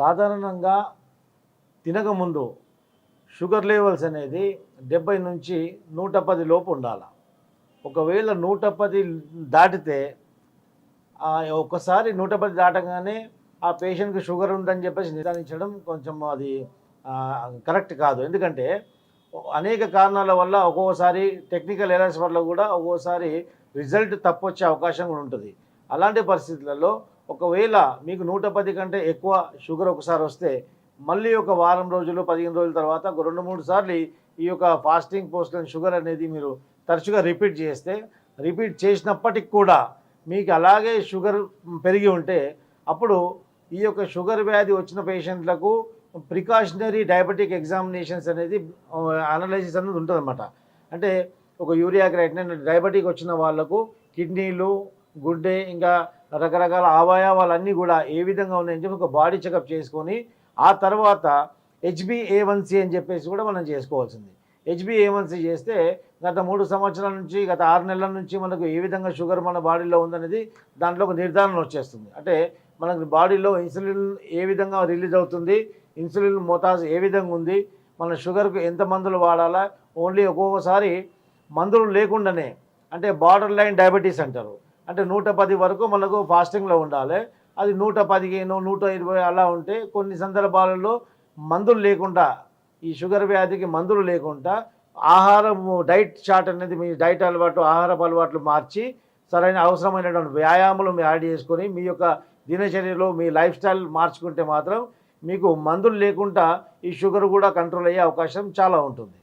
సాధారణంగా తినకముందు sugar levels అనేది డెబ్బై నుంచి నూట పది లోపు ఉండాలి. ఒకవేళ నూట పది దాటితే ఒకసారి ఒక్కసారి నూట పది దాటగానే ఆ పేషెంట్కి షుగర్ ఉందని చెప్పేసి నిర్ధారించడం కొంచెం అది కరెక్ట్ కాదు. ఎందుకంటే అనేక కారణాల వల్ల ఒక్కోసారి టెక్నికల్ ఎరర్స్ వల్ల కూడా ఒక్కోసారి రిజల్ట్ తప్పు వచ్చే అవకాశం కూడా ఉంటుంది. అలాంటి పరిస్థితులలో ఒకవేళ మీకు నూట పది కంటే ఎక్కువ షుగర్ ఒకసారి వస్తే మళ్ళీ ఒక వారం రోజులు పదిహేను రోజుల తర్వాత ఒక రెండు మూడు సార్లు ఈ- యొక్క ఫాస్టింగ్ పోస్ట్ షుగర్ అనేది మీరు తరచుగా రిపీట్ చేస్తే రిపీట్ చేసినప్పటికి కూడా మీకు అలాగే షుగర్ పెరిగి ఉంటే అప్పుడు ఈ యొక్క షుగర్ వ్యాధి వచ్చిన పేషెంట్లకు ప్రికాషనరీ డయాబెటిక్ ఎగ్జామినేషన్స్ అనేది అనాలైసిస్ అనేది ఉంటుందన్నమాట. అంటే ఒక యూరియా క్రైటిన్ డయాబెటిక్ వచ్చిన వాళ్ళకు కిడ్నీలు గుడ్డే ఇంకా రకరకాల అవయవాలన్నీ కూడా ఏ విధంగా ఉన్నాయని చెప్పి ఒక బాడీ చెకప్ చేసుకొని ఆ తర్వాత హెచ్బిఏవన్సీ అని చెప్పేసి కూడా మనం చేసుకోవాల్సింది. హెచ్బిఏవన్సీ చేస్తే గత మూడు సంవత్సరాల నుంచి గత ఆరు నెలల నుంచి మనకు ఏ విధంగా షుగర్ మన బాడీలో ఉందనేది దాంట్లో ఒక నిర్ధారణ వచ్చేస్తుంది. అంటే మనకు బాడీలో ఇన్సులిన్ ఏ విధంగా రిలీజ్ అవుతుంది ఇన్సులిన్ మోతాజ్ ఏ విధంగా ఉంది మన షుగర్కు ఎంత మందులు వాడాలా ఓన్లీ ఒక్కొక్కసారి మందులు లేకుండానే అంటే బార్డర్ లైన్ డయాబెటీస్ అంటారు. అంటే నూట పది వరకు మనకు ఫాస్టింగ్లో ఉండాలి. అది నూట పదిహేను నూట ఇరవై అలా ఉంటే కొన్ని సందర్భాలలో మందులు లేకుండా ఈ షుగర్ వ్యాధికి మందులు లేకుండా ఆహారం డైట్ చార్ట్ అనేది మీ డైట్ అలవాటు ఆహారపు అలవాట్లు మార్చి సరైన అవసరమైనటువంటి వ్యాయామాలు మీరు యాడ్ చేసుకొని మీ యొక్క దినచర్యలో మీ లైఫ్ స్టైల్ మార్చుకుంటే మాత్రం మీకు మందులు లేకుండా ఈ షుగర్ కూడా కంట్రోల్ అయ్యే అవకాశం చాలా ఉంటుంది.